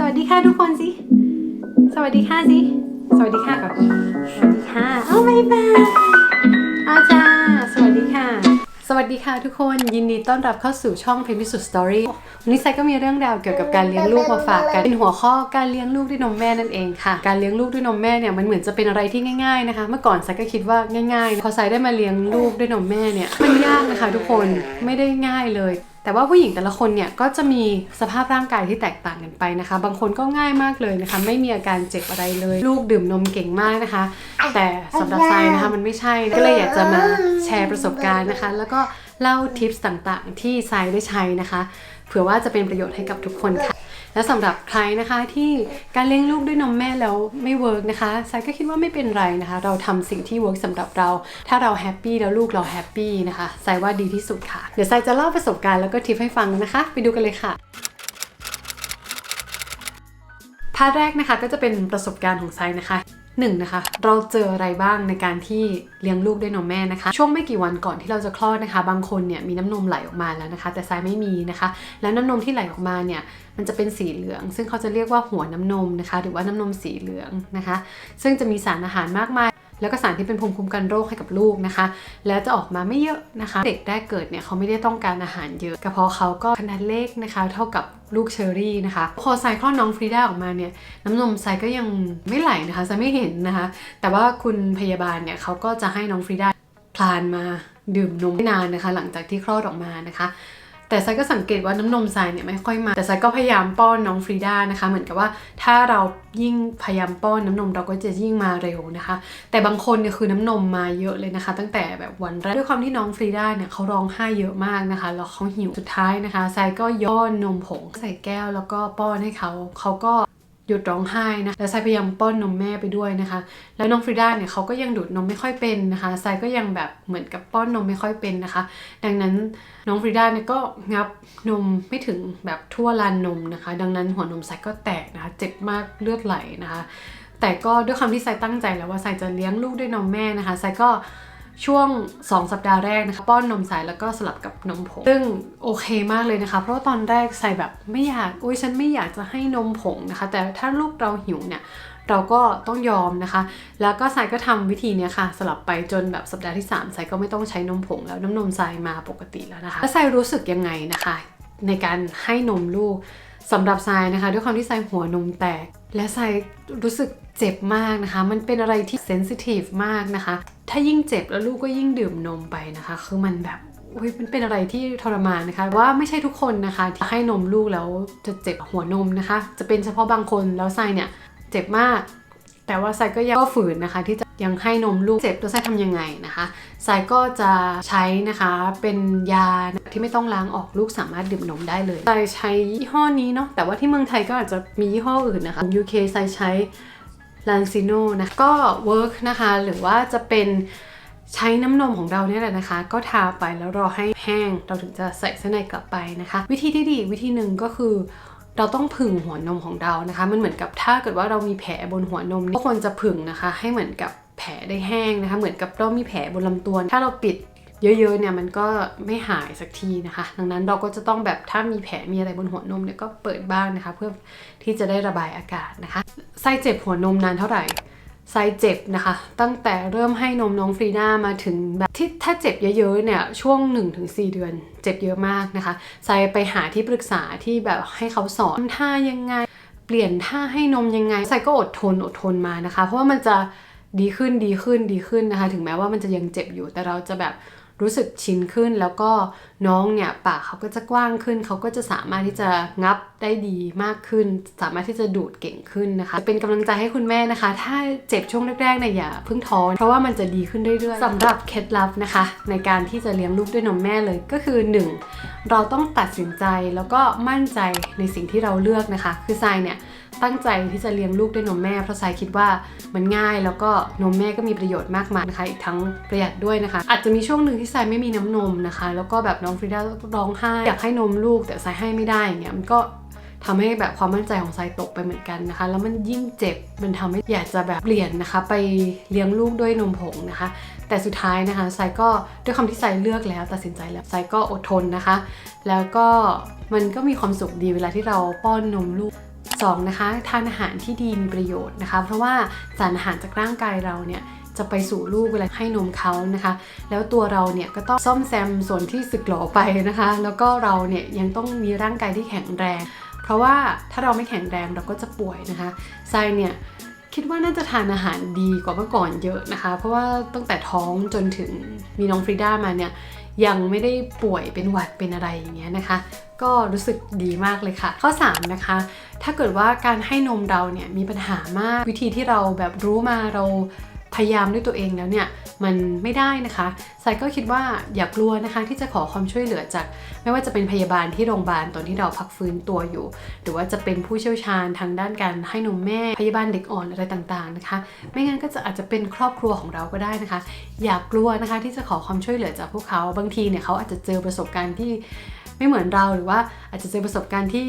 สวัสดีค่ะทุกคนสิ สวัสดีค่ะสิ สวัสดีค่ะก่อนสวัสดีค่ะโอ้าวบายบายอาจารย์สวัสดีค่ะ สวัสดีค่ะทุกคนยินดีต้อนรับเข้าสู่ช่องเพลงพิสุทธิ์สตอรี่วันนี้ไซก็มีเรื่องราวเกี่ยวกับการเลี้ยงลูกมาฝากกันเป็นหัวข้อการเลี้ยงลูกด้วยนมแม่นั่นเองค่ะ การเลี้ยงลูกด้วยนมแม่เนี่ยมันเหมือนจะเป็นอะไรที่ง่ายๆนะคะ เมื่อก่อนไซก็คิดว่าง่ายๆ พอไซได้มาเลี้ยงลูกด้วยนมแม่เนี่ยมันยากนะคะ ทุกคนไม่ได้ง่ายเลย แต่ว่าผู้หญิงแต่ละคนเนี่ยก็จะมีสภาพร่างกายที่แตกต่างกันไปนะคะ บางคนก็ง่ายมากเลยนะคะ ไม่มีอาการเจ็บอะไรเลย ลูกดื่มนมเก่งมากนะคะ แต่สำหรับไซนะคะมันไม่ใช่ก็เลยอยากจะมาแชร์ประสบการณ์นะคะ แล้วก็เล่าทิปส์ต่างๆ ที่ไซได้ใช้นะคะเผื่อว่าจะเป็นประโยชน์ให้กับทุกคนค่ะ และสำหรับใครนะคะที่การเลี้ยงลูกด้วยนมแม่แล้วไม่เวิร์กนะคะไซก็คิดว่าไม่เป็นไรนะคะ เราทำสิ่งที่เวิร์กสำหรับเรา ถ้าเราแฮปปี้แล้วลูกเราแฮปปี้นะคะไซว่าดีที่สุดค่ะ เดี๋ยวไซจะเล่าประสบการณ์แล้วก็ทิปให้ฟังนะคะ ไปดูกันเลยค่ะพาร์ทแรกนะคะก็จะเป็นประสบการณ์ของไซนะคะ หนึ่งนะคะ เราเจออะไรบ้างในการที่เลี้ยงลูกด้วยนมแม่นะคะ ช่วงไม่กี่วันก่อนที่เราจะคลอดนะคะ บางคนเนี่ยมีน้ำนมไหลออกมาแล้วนะคะ แต่ไซไม่มีนะคะ แล้วน้ำนมที่ไหลออกมาเนี่ยมันจะเป็นสีเหลือง ซึ่งเขาจะเรียกว่าหัวน้ำนมนะคะ หรือว่าน้ำนมสีเหลืองนะคะ ซึ่งจะมีสารอาหารมากมายแล้วก็สารที่เป็นภูมิคุ้มกันโรคให้กับลูกนะคะ แล้วจะออกมาไม่เยอะนะคะ เด็กแรกเกิดเนี่ยเขาไม่ได้ต้องการอาหารเยอะ กระเพาะเขาก็ขนาดเล็กนะคะ เท่ากับ ลูกเชอรี่นะคะ พอไซคลอดน้องฟรีด้าออกมาเนี่ย น้ำนมไซก็ยังไม่ไหลนะคะไซไม่เห็นนะคะ แต่ว่าคุณพยาบาลเนี่ยเขาก็จะให้น้องฟรีด้าคลานมาดื่มนมไม่นานนะคะ หลังจากที่คลอดออกมานะคะ แต่ไซก็สังเกตว่าน้ำนมไซเนี่ยไม่ค่อยมา แต่ไซก็พยายามป้อนน้องฟรีด้านะคะ เหมือนกับว่าถ้าเรายิ่งพยายามป้อนน้ำนมเราก็จะยิ่งมาเร็วนะคะ แต่บางคนเนี่ยคือน้ำนมมาเยอะเลยนะคะ ตั้งแต่แบบวันแรกด้วยความที่น้องฟรีด้าเนี่ยเขาร้องไห้เยอะมากนะคะแล้วเขาหิวสุดท้ายนะคะไซก็ย้อนนมผงใส่แก้วแล้วก็ป้อนให้เขาเขาก็ หยุดร้องไห้นะแล้วไซพยายามป้อนนมแม่ไปด้วยนะคะ แล้วน้องฟรีด้าเนี่ยเขาก็ยังดูดนมไม่ค่อยเป็นนะคะไซก็ยังแบบเหมือนกับป้อนนมไม่ค่อยเป็นนะคะ ดังนั้นน้องฟรีด้าเนี่ยก็งับนมไม่ถึงแบบทั่วลานนมนะคะ ดังนั้นหัวนมไซก็แตกนะคะเจ็บมากเลือดไหลนะคะ แต่ก็ด้วยความที่ไซตั้งใจแล้วว่าไซจะเลี้ยงลูกด้วยนมแม่นะคะไซก็ ช่วง 2 สัปดาห์แรกนะคะ ป้อนนมใสแล้วก็สลับกับนมผง ซึ่งโอเคมากเลยนะคะ เพราะว่าตอนแรกใส่แบบไม่อยากอุ้ยฉันไม่อยากจะให้นมผงนะคะ แต่ถ้าลูกเราหิวเนี่ยเราก็ต้องยอมนะคะ แล้วก็ไซก็ทำวิธีเนี้ยค่ะ สลับไปจนแบบสัปดาห์ที่3ไซก็ไม่ต้องใช้นมผงแล้วน้ำนมไซมาปกติแล้วนะคะ แล้วไซรู้สึกยังไงนะคะ ในการให้นมลูกสำหรับไซนะคะ ด้วยความที่ไซหัวนมแตก และไซรู้สึกเจ็บมากนะคะ มันเป็นอะไรที่เซนซิทีฟมากนะคะ ถ้ายิ่งเจ็บแล้วลูกก็ยิ่งดื่มนมไปนะคะ คือมันแบบอุ้ยมันเป็นอะไรที่ทรมานนะคะ ว่าไม่ใช่ทุกคนนะคะที่ให้นมลูกแล้วจะเจ็บหัวนมนะคะ จะเป็นเฉพาะบางคนแล้วไซเนี่ยเจ็บมาก แต่ว่าไซก็ยังก็ฝืนนะคะที่จะยังให้นมลูกเจ็บแล้วไซทำยังไงนะคะไซก็จะใช้นะคะเป็นยาที่ไม่ต้องล้างออกลูกสามารถดื่มนมได้เลยไซใช้ยี่ห้อนี้เนาะแต่ว่าที่เมืองไทยก็อาจจะมียี่ห้ออื่นนะคะ UK ไซใช้ลานซิโนนะก็เวิร์กนะคะหรือว่าจะเป็นใช้น้ำนมของเราเนี่ยแหละนะคะ ก็ทาไปแล้วรอให้แห้งเราถึงจะใส่เส้นในกลับไปนะคะ วิธีที่ดีวิธีหนึ่งก็คือ เราต้องผึ่งหัวนมของเรานะคะ มันเหมือนกับถ้าเกิดว่าเรามีแผลบนหัวนมก็ควรจะผึ่งนะคะ ให้เหมือนกับแผลได้แห้งนะคะ เหมือนกับเรามีแผลบนลำตัว ถ้าเราปิดเยอะๆเนี่ยมันก็ไม่หายสักทีนะคะ ดังนั้นเราก็จะต้องแบบถ้ามีแผลมีอะไรบนหัวนมเนี่ยก็เปิดบ้างนะคะ เพื่อที่จะได้ระบายอากาศนะคะ ไส้เจ็บหัวนมนานเท่าไหร่ ไซเจ็บนะคะ ตั้งแต่เริ่มให้นมน้องฟรีน่ามาถึงแบบที่ถ้าเจ็บเยอะๆเนี่ยช่วง 1-4 เดือน เจ็บเยอะมากนะคะไซไปหาที่ปรึกษาที่แบบให้เขาสอนท่ายังไง เปลี่ยนท่าให้นมยังไงไซก็อดทนอดทนมานะคะ เพราะว่ามันจะดีขึ้นดีขึ้นดีขึ้นนะคะ ถึงแม้ว่ามันจะยังเจ็บอยู่แต่เราจะแบบ รู้สึกชินขึ้นแล้วก็น้องเนี่ยปากเขาก็จะกว้างขึ้น เขาก็จะสามารถที่จะงับได้ดีมากขึ้น สามารถที่จะดูดเก่งขึ้นนะคะ เป็นกำลังใจให้คุณแม่นะคะ ถ้าเจ็บช่วงแรกๆเนี่ยอย่าเพิ่งท้อเพราะว่ามันจะดีขึ้นเรื่อยๆสำหรับเคล็ดลับนะคะ ในการที่จะเลี้ยงลูกด้วยนมแม่เลยก็คือ 1. เราต้องตัดสินใจแล้วก็มั่นใจในสิ่งที่เราเลือกนะคะ คือทรายเนี่ย ตั้งใจที่จะเลี้ยงลูกด้วยนมแม่ เพราะทรายคิดว่ามันง่ายแล้วก็นมแม่ก็มีประโยชน์มากมายนะคะ อีกทั้งประหยัดด้วยนะคะ อาจจะมีช่วงหนึ่งที่ทรายไม่มีน้ำนมนะคะ แล้วก็แบบน้องฟรีด้าร้องไห้อยากให้นมลูกแต่ทรายให้ไม่ได้อย่างเงี้ยมันก็ทำให้แบบความมั่นใจของทรายตกไปเหมือนกันนะคะ แล้วมันยิ่งเจ็บมันทำให้อยากจะแบบเปลี่ยนนะคะ ไปเลี้ยงลูกด้วยนมผงนะคะ แต่สุดท้ายนะคะไซก็ด้วยคำที่ไซเลือกแล้ว ตัดสินใจแล้วไซก็อดทนนะคะ แล้วก็มันก็มีความสุขดีเวลาที่เราป้อนนมลูก 2 นะคะทานอาหารที่ดีมีประโยชน์นะคะ เพราะว่าสารอาหารจากร่างกายเราเนี่ยจะไปสู่ลูกเวลาให้นมเขานะคะ แล้วตัวเราเนี่ยก็ต้องซ่อมแซมส่วนที่สึกหรอไปนะคะ แล้วก็เราเนี่ยยังต้องมีร่างกายที่แข็งแรง เพราะว่าถ้าเราไม่แข็งแรงเราก็จะป่วยนะคะทรายเนี่ยคิดว่าน่าจะทานอาหารดีกว่าเมื่อก่อนเยอะนะคะ เพราะว่าตั้งแต่ท้องจนถึงมีน้องฟรีด้ามาเนี่ย ยังไม่ได้ป่วยเป็นหวัดเป็นอะไรอย่างเงี้ยนะคะ ก็รู้สึกดีมากเลยค่ะ ข้อ 3 นะคะ ถ้าเกิดว่าการให้นมเราเนี่ยมีปัญหามากวิธีที่เราแบบรู้มาเรา พยายามด้วยตัวเองแล้วเนี่ยมันไม่ได้นะคะไซก็คิดว่าอย่ากลัวนะคะที่จะขอความช่วยเหลือจาก ไม่ว่าจะเป็นพยาบาลที่โรงพยาบาลตอนที่เราพักฟื้นตัวอยู่ หรือว่าจะเป็นผู้เชี่ยวชาญทางด้านการให้นมแม่ พยาบาลเด็กอ่อนอะไรต่างๆนะคะ ไม่งั้นก็จะอาจจะเป็นครอบครัวของเราก็ได้นะคะ อย่ากลัวนะคะที่จะขอความช่วยเหลือจากพวกเขาบางทีเนี่ยเขาอาจจะเจอประสบการณ์ที่ไม่เหมือนเราหรือว่าอาจจะเจอประสบการณ์ที่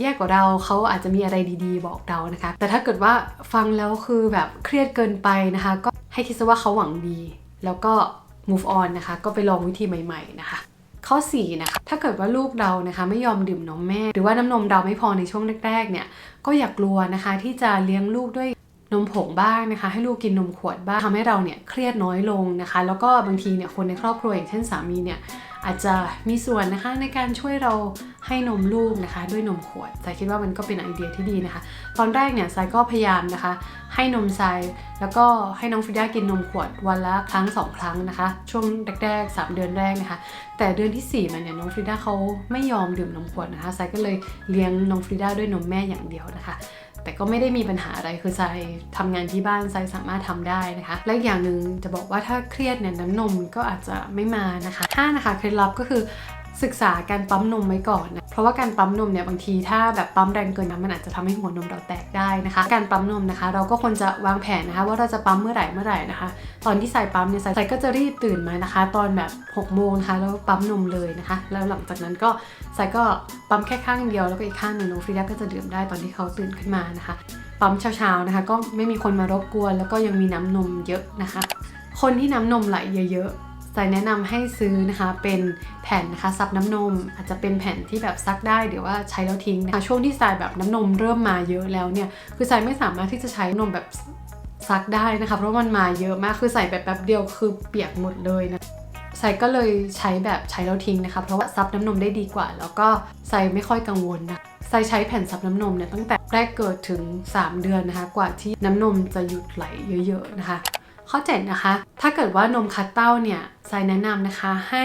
แย่กว่าเราเขาอาจจะมีอะไรดีๆ บอกเรานะคะ แต่ถ้าเกิดว่าฟังแล้วคือแบบเครียดเกินไปนะคะ ก็ ให้คิดซะว่าเขาหวังดี แล้วก็ move on นะคะ ก็ไปลองวิธีใหม่ ๆ นะคะ ข้อ4นะคะ ถ้าเกิดว่าลูกเรานะคะ ไม่ยอมดื่มนมแม่ หรือว่าน้ำนมเราไม่พอในช่วงแรกๆ เนี่ย ก็อย่ากกลัวนะคะ ที่จะเลี้ยงลูกด้วยนมผงบ้างนะคะ ให้ลูกกินนมขวดบ้างทำให้เราเนี่ยเครียดน้อยลงนะคะ แล้วก็บางทีเนี่ยคนในครอบครัวอย่างเช่นสามีเนี่ย อาจจะมีส่วนนะคะในการช่วยเราให้นมลูกนะคะ ด้วยนมขวดแต่คิดว่ามันก็เป็นไอเดียที่ดีนะคะ ตอนแรกเนี่ยไซก็พยายามนะคะ ให้นมไซแล้วก็ให้น้องฟิด้ากินนมขวดวันละครั้งสองครั้งนะคะ ช่วงแรกๆ 3 เดือนแรกนะคะ แต่เดือนที่ 4 มันเนี่ยน้องฟรีด้าเขาไม่ยอมดื่มนมขวดนะคะไซก็เลยเลี้ยงน้องฟรีด้าด้วยนมแม่อย่างเดียวนะคะ แต่ก็ไม่ได้มีปัญหาอะไรคือไซทำงานที่บ้านไซสามารถทำได้นะคะ และอย่างหนึ่งจะบอกว่าถ้าเครียดเนี่ยน้ำนมก็อาจจะไม่มานะคะห้านะคะเคล็ดลับก็คือ ศึกษาการปั๊มนมไว้ก่อนนะ เพราะว่าการปั๊มนมเนี่ยบางทีถ้าแบบปั๊มแรงเกินนะมันอาจจะทำให้หัวนมเราแตกได้นะคะ การปั๊มนมนะคะ เราก็ควรจะวางแผนนะคะว่าเราจะปั๊มเมื่อไหร่เมื่อไหร่นะคะ ตอนที่ใส่ปั๊มเนี่ยใส่ก็จะรีบตื่นมานะคะ ตอนแบบ6กโมงนะคะแล้วปั๊มนมเลยนะคะ แล้วหลังจากนั้นก็ใส่ก็ปั๊มแค่ข้างเดียวแล้วก็อีกข้างหนึ่งน้องฟรีดาก็จะดื่มได้ตอนที่เขาตื่นขึ้นมานะคะ ปั๊มเช้าๆนะคะ ก็ไม่มีคนมารบกวน แล้วก็ยังมีน้ำนมเยอะนะคะ คนที่น้ำนมไหลเยอะๆ ใส่แนะนำให้ซื้อนะคะเป็นแผ่นนะคะซับน้ำนม อาจจะเป็นแผ่นที่แบบซักได้เดี๋ยวว่าใช้แล้วทิ้งนะคะช่วงที่ใส่แบบน้ำนมเริ่มมาเยอะแล้วเนี่ยคือใส่ไม่สามารถที่จะใช้นมแบบซักได้นะคะ เพราะมันมาเยอะมากคือใส่แบบแป๊บเดียวคือเปียกหมดเลยนะใส่ก็เลยใช้แบบใช้แล้วทิ้งนะคะ เพราะว่าซับน้ำนมได้ดีกว่า แล้วก็ใส่ไม่ค่อยกังวลนะใส่ใช้แผ่นซับน้ำนมเนี่ยตั้งแต่แรกเกิดถึง 3 เดือนนะคะ กว่าที่น้ำนมจะหยุดไหลเยอะ ๆ นะคะ ข้อ 7 นะคะ ถ้าเกิดว่านมคัดเต้าเนี่ยไซแนะนำนะคะให้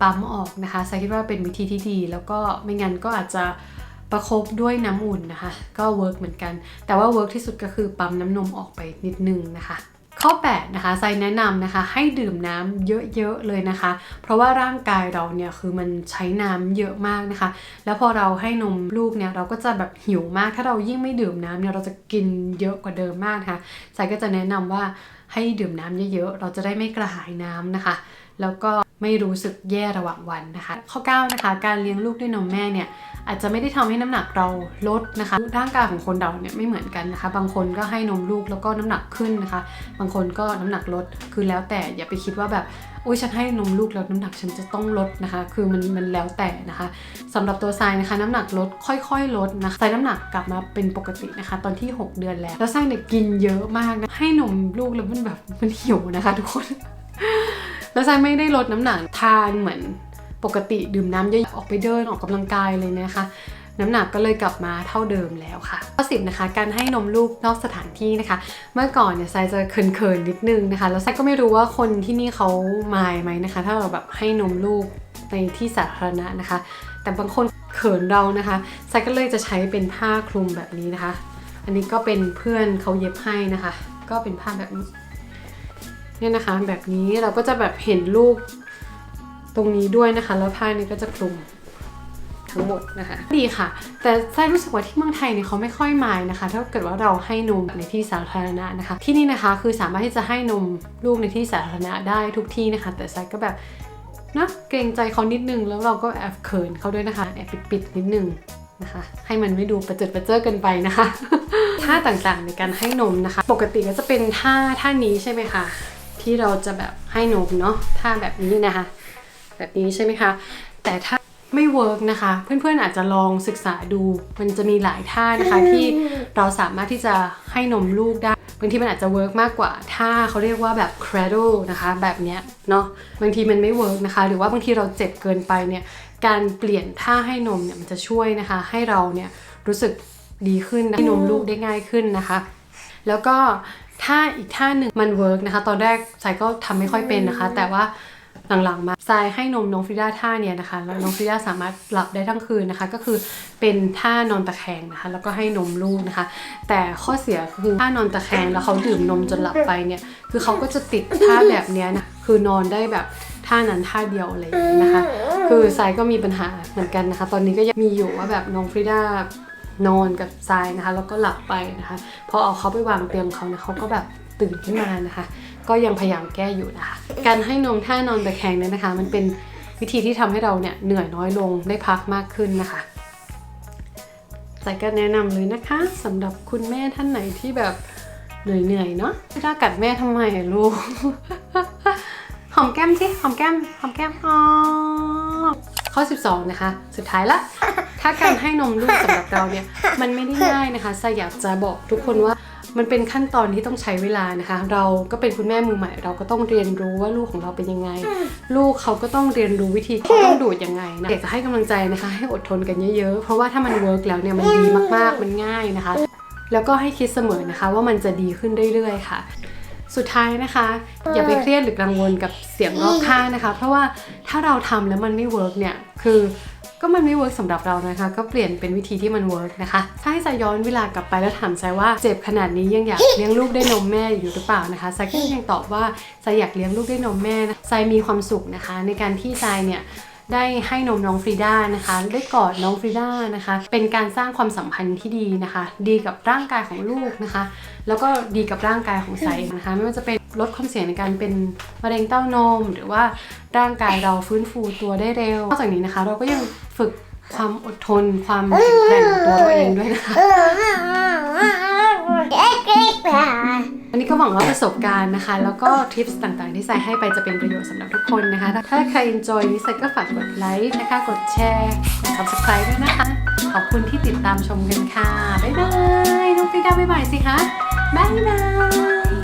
ปั๊มออกนะคะไซคิดว่าเป็นวิธีที่ดี แล้วก็ไม่งั้นก็อาจจะประคบด้วยน้ำอุ่นนะคะ ก็เวิร์กเหมือนกัน แต่ว่าเวิร์กที่สุดก็คือปั๊มน้ำนมออกไปนิดนึงนะคะ ข้อ 8 นะคะไซแนะนำนะคะให้ดื่มน้ำเยอะๆเลยนะคะ เพราะว่าร่างกายเราเนี่ยคือมันใช้น้ำเยอะมากนะคะ แล้วพอเราให้นมลูกเนี่ยเราก็จะแบบหิวมาก ถ้าเรายิ่งไม่ดื่มน้ำเนี่ยเราจะกินเยอะกว่าเดิมมากนะคะไซก็จะแนะนำว่า ให้ดื่มน้ำเยอะๆ เราจะได้ไม่กระหายน้ำนะคะ แล้วก็ไม่รู้สึกแย่ระหว่างวันนะคะ ข้อ 9 นะคะ การเลี้ยงลูกด้วยนมแม่เนี่ยอาจจะไม่ได้ทำให้น้ำหนักเราลดนะคะร่างกายของคนเราเนี่ยไม่เหมือนกันนะคะ บางคนก็ให้นมลูกแล้วก็น้ำหนักขึ้นนะคะ บางคนก็น้ำหนักลดคือแล้วแต่อย่าไปคิดว่าแบบ อุ้ยฉันให้นมลูกแล้วน้ำหนักฉันจะต้องลดนะคะ คือมันมันแล้วแต่นะคะสำหรับตัวทรายนะคะ น้ำหนักลดค่อยๆลดนะคะทรายน้ำหนักกลับมาเป็นปกตินะคะ ตอนที่ 6 เดือนแล้ว แล้วทรายเนี่ยกินเยอะมากนะให้นมลูกแล้วมันแบบมันหิวนะคะ ทุกคน แล้วทรายไม่ได้ลดน้ำหนักทานเหมือนปกติดื่มน้ำเยอะออกไปเดินออกกำลังกายเลยนะคะ น้ำหนักก็เลยกลับมาเท่าเดิมแล้วค่ะข้อสิบนะคะ การให้นมลูกนอกสถานที่นะคะ เมื่อก่อนเนี่ยไซจะเขินๆนิดนึงนะคะ แล้วไซก็ไม่รู้ว่าคนที่นี่เขามายไหมนะคะ ถ้าเราแบบให้นมลูกในที่สาธารณะนะคะ แต่บางคนเขินเรานะคะไซก็เลยจะใช้เป็นผ้าคลุมแบบนี้นะคะ อันนี้ก็เป็นเพื่อนเขาเย็บให้นะคะ ก็เป็นผ้าแบบนี้เนี่ยนะคะแบบนี้เราก็จะแบบเห็นลูกตรงนี้ด้วยนะคะ แล้วผ้านี้ก็จะคลุม ทั้งหมดนะคะ ดีค่ะ แต่ไส้รู้สึกว่าที่เมืองไทยเนี่ยเขาไม่ค่อยมายนะคะ ถ้าเกิดว่าเราให้นมในที่สาธารณะนะคะ ที่นี่นะคะคือสามารถที่จะให้นมลูกในที่สาธารณะได้ทุกที่นะคะ แต่ไซก็แบบนะเกรงใจเขานิดนึงแล้วเราก็แอบเขินเขาด้วยนะคะแอบปิดๆนิดนึงนะคะให้มันไม่ดูประเจิดประเจิอเกินไปนะคะท่าต่างๆในการให้นมนะคะ ปกติก็จะเป็นท่าท่านี้ใช่ไหมคะที่เราจะแบบให้นมเนาะท่าแบบนี้นะคะ แบบนี้ใช่ไหมคะแต่ถ้า ไม่เวิร์กนะคะ เพื่อนๆอาจจะลองศึกษาดู มันจะมีหลายท่านะคะ ที่เราสามารถที่จะให้นมลูกได้บางทีมันอาจจะเวิร์กมากกว่าท่าเขาเรียกว่าแบบ cradle นะคะ แบบเนี้ยเนาะบางทีมันไม่เวิร์กนะคะ หรือว่าบางทีเราเจ็บเกินไปเนี่ยการเปลี่ยนท่าให้นมเนี่ยมันจะช่วยนะคะ ให้เราเนี่ยรู้สึกดีขึ้นนะให้นมลูกได้ง่ายขึ้นนะคะ แล้วก็ท่าอีกท่าหนึ่งมันเวิร์กนะคะ ตอนแรกสายก็ทำไม่ค่อยเป็นนะคะ แต่ว่า หลังๆมาทรายให้นมน้องฟริด้าท่าเนี่ยนะคะแล้วน้องฟริด้าสามารถหลับได้ทั้งคืนนะคะ ก็คือเป็นท่านอนตะแคงนะคะ แล้วก็ให้นมลูกนะคะ แต่ข้อเสียคือท่านอนตะแคงแล้วเขาดื่มนมจนหลับไปเนี่ยคือเขาก็จะติดท่าแบบเนี้ยนะคือนอนได้แบบท่านั้นท่าเดียวอะไรอย่างเงี้ยนะคะ คือทรายก็มีปัญหาเหมือนกันนะคะ ตอนนี้ก็ยังมีอยู่ว่าแบบน้องฟริด้านอนกับทรายนะคะ แล้วก็หลับไปนะคะพอเอาเขาไปวางเตียงเขาเนี่ยเขาก็แบบตื่นขึ้นมานะคะ ก็ยังพยายามแก้อยู่นะคะ การให้นมท่านอนตะแคงเนี่ยนะคะ มันเป็นวิธีที่ทำให้เราเนี่ยเหนื่อยน้อยลงได้พักมากขึ้นนะคะใจก็แนะนำเลยนะคะสำหรับคุณแม่ท่านไหนที่แบบเหนื่อยๆเนาะไม่ได้กัดแม่ทำไมลูก หอมแก้มสิหอมแก้มหอมแก้มอ๋อข้อ 12 นะคะ สุดท้ายละ ถ้าการให้นมลูกสำหรับเราเนี่ย มันไม่ได้ง่ายนะคะสายอยากจะบอกทุกคนว่า มันเป็นขั้นตอนที่ต้องใช้เวลานะคะ เราก็เป็นคุณแม่มือใหม่ เราก็ต้องเรียนรู้ว่าลูกของเราเป็นยังไง ลูกเขาก็ต้องเรียนรู้วิธีเขาต้องดูดยังไงนะอยากจะให้กำลังใจนะคะ ให้อดทนกันเยอะๆ เพราะว่าถ้ามันเวิร์กแล้วเนี่ยมันดีมากๆ มันง่ายนะคะ แล้วก็ให้คิดเสมอนะคะ ว่ามันจะดีขึ้นเรื่อยๆค่ะสุดท้ายนะคะ อย่าไปเครียดหรือกังวลกับเสียงรอบข้างนะคะ เพราะว่าถ้าเราทำแล้วมันไม่เวิร์กเนี่ย คือ ก็มันไม่เวิร์กสำหรับเรานะคะ ก็เปลี่ยนเป็นวิธีที่มันเวิร์กนะคะ ถ้าให้จะย้อนเวลากลับไปแล้วถามใจว่าเจ็บขนาดนี้ยังอยากเลี้ยงลูกได้นมแม่อยู่หรือเปล่านะคะไซก็ยังตอบว่าไซอยากเลี้ยงลูกได้นมแม่นะไซมีความสุขนะคะ ในการที่ไซเนี่ย ได้ให้นมน้องฟรีด้านะคะได้กอดน้องฟรีด้านะคะ เป็นการสร้างความสัมพันธ์ที่ดีนะคะ ดีกับร่างกายของลูกนะคะ แล้วก็ดีกับร่างกายของไซนะคะ ไม่ว่าจะเป็นลดความเสี่ยงในการเป็นมะเร็งเต้านม หรือว่าร่างกายเราฟื้นฟูตัวได้เร็วนอกจากนี้นะคะ เราก็ยังฝึกความอดทน ความแข็งแกร่งของตัวเราเองด้วยนะคะ วันนี้ก็หวังว่าประสบการณ์นะคะ แล้วก็ทิปส์ต่างๆ ที่ใส่ให้ไปจะเป็นประโยชน์สำหรับทุกคนนะคะ ถ้าใคร enjoy นี้ใส่ก็ฝากกดไลค์นะคะ กดแชร์กด subscribe ด้วยนะคะ ขอบคุณที่ติดตามชมกันค่ะ บ๊ายบาย น้องฟีดาบ๊ายบายสิคะ บ๊ายบาย